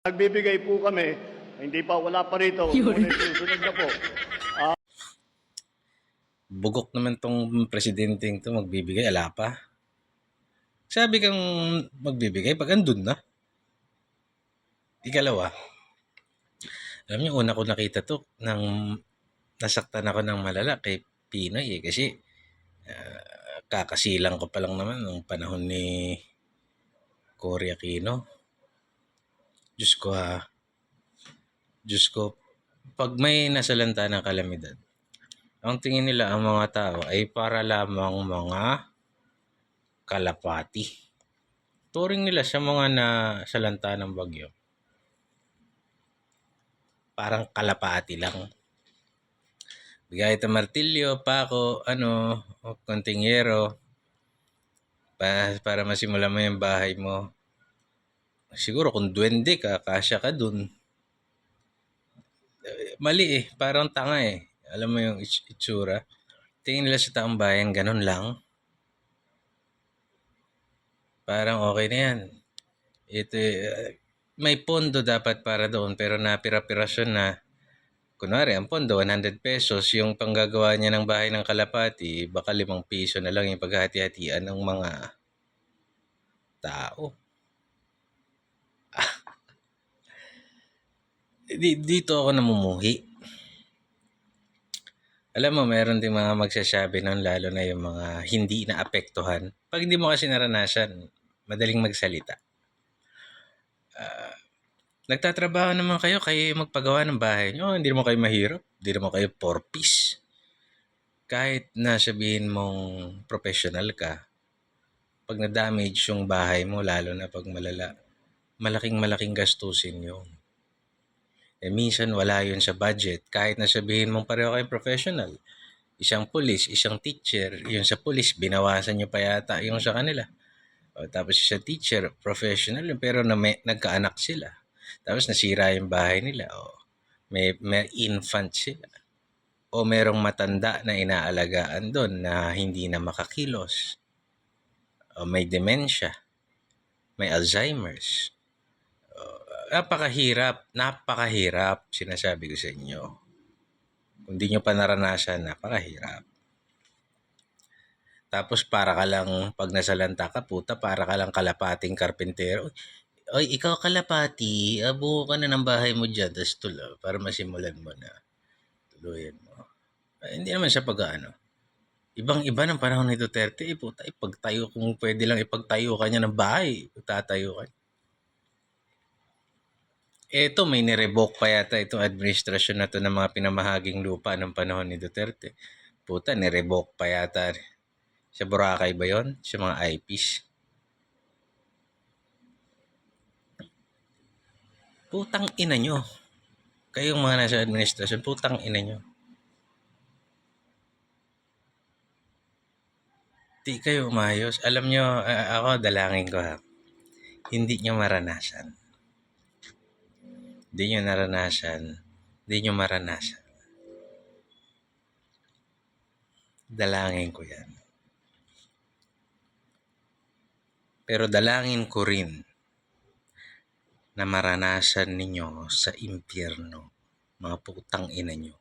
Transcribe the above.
Nagbibigay po kami, hindi pa wala pa rito, susunod na po. Bugok naman tong presidente to magbibigay, ala pa. Sabi kang magbibigay pag andun na. Ikalawa, alam niyo, una ko nakita to, nang nasaktan ako ng malala kay Pinoy eh, kasi ah, kakasilang ko pa lang naman nung panahon ni Cory Aquino. Diyos ko ha. Diyos ko, pag may nasalanta ng kalamidad, ang tingin nila ang mga tao ay para lamang mga kalapati. Turing nila sa mga nasalanta ng bagyo. Parang kalapati lang. Bigay ito martilyo, pako, ano, o konting yero, pa, para masimula mo yung bahay mo. Siguro kung duwende ka, kasya ka dun. Mali eh, parang tanga eh. Alam mo yung its- itsura. Tingin nila sa taong bayan, ganun lang. Parang okay na yan. Ito, eh, may pondo dapat para doon, pero napira-pirasyon na. Kunwari, ang pondo, 100 pesos. Yung panggagawa niya ng bahay ng kalapati, baka limang piso na lang yung paghati-hatian ng mga tao. Di- dito ako namumuhi. Alam mo, meron din mga magsasabi nun, lalo na yung mga hindi naapektuhan. Pag hindi mo kasi naranasan, madaling magsalita. Ah, nagtatrabaho naman kayo, kayo yung magpagawa ng bahay nyo. Hindi naman kayo mahirap. Hindi naman kayo porpis. Kahit na sabihin mong professional ka, pag na-damage yung bahay mo, lalo na pag malala, malaking malaking gastusin yun. Eh minsan wala yun sa budget. Kahit na sabihin mong pareho kayong professional. Isang police, isang teacher. Yung sa police, binawasan nyo pa yata yung sa kanila. O, tapos sa teacher, professional yun, pero na may, nagkaanak sila. Tapos nasira yung bahay nila. O, may, may infant sila. O merong matanda na inaalagaan doon na hindi na makakilos. O may dementia. May Alzheimer's napakahirap, napakahirap, sinasabi ko sa inyo. Kung di nyo pa naranasan, napakahirap. Tapos para ka lang, pag nasalanta ka, puta, para ka lang kalapating karpentero. Oy, ikaw kalapati, abuo ka na ng bahay mo dyan, tapos tulo, para masimulan mo na. Tuluyan mo. Ay, hindi naman siya pag-ano. Ibang-iba ng panahon ni Duterte, eh, puta, ipagtayo, kung pwede lang ipagtayo ka niya ng bahay, tatayo ka Eto, may nirevoke pa yata itong administrasyon na to ng mga pinamahaging lupa ng panahon ni Duterte. Puta, nirevoke pa yata. Sa Boracay ba yon? Sa mga IPs. Putang ina nyo. Kayong mga nasa administrasyon, putang ina nyo. Di kayo umayos. Alam nyo, ako dalangin ko ha. Hindi nyo maranasan. Hindi nyo naranasan. Hindi nyo maranasan. Dalangin ko yan. Pero dalangin ko rin na maranasan ninyo sa impyerno, mga putang ina nyo.